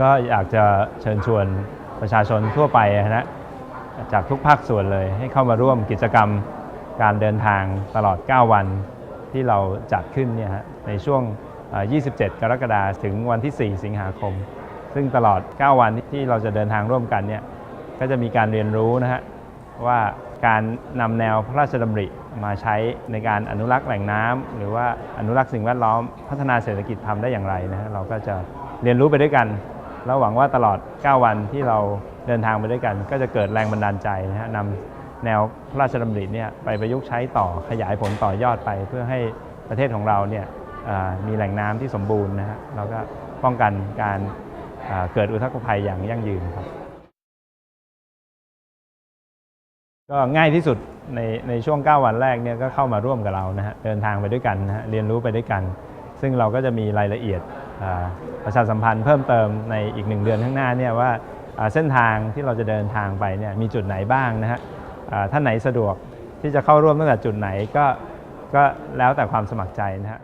ก็อยากจะเชิญชวนประชาชนทั่วไปนะจากทุกภาคส่วนเลยให้เข้ามาร่วมกิจกรรมการเดินทางตลอด 9 วันที่เราจัดขึ้นเนี่ยฮะในช่วง 27 กรกฎาคมถึงวันที่ 4 สิงหาคม ซึ่งตลอด 9 วันที่เราจะเดินทางร่วมกันเนี่ยก็จะมีการเรียนรู้นะฮะว่าการนำแนวพระราชดำริมาใช้ในการอนุรักษ์แหล่งน้ำหรือว่าอนุรักษ์สิ่งแวดล้อมพัฒนาเศรษฐกิจทำได้อย่างไรนะฮะเราก็จะเรียนรู้ไปด้วยกัน แล้วหวังว่าตลอด 9 วันที่เราเดินทางไปด้วยกัน ก็จะเกิดแรงบันดาลใจนะฮะนำแนวพระราชดำริเนี่ยไปประยุกต์ใช้ต่อขยายผลต่อยอดไป เพื่อให้ประเทศของเราเนี่ยมีแหล่งน้ำที่สมบูรณ์นะฮะเราก็ป้องกันการเเกิดอุทกภัยอย่างยั่งยืนครับ ก็ง่ายที่สุดในในช่วง 9 วันแรกเนี่ยก็เข้ามาร่วมกับเรานะฮะเดินทางไปด้วยกันนะฮะเรียนรู้ไปด้วยกัน ซึ่งเราก็จะมีรายละเอียด ประชาสัมพันธ์เพิ่มเติมในอีกหนึ่งเดือนข้างหน้าเนี่ยว่าเส้นทางที่เราจะเดินทางไปเนี่ยมีจุดไหนบ้างนะฮะท่านไหนสะดวกที่จะเข้าร่วมตั้งแต่จุดไหนก็ก็แล้วแต่ความสมัครใจนะฮะ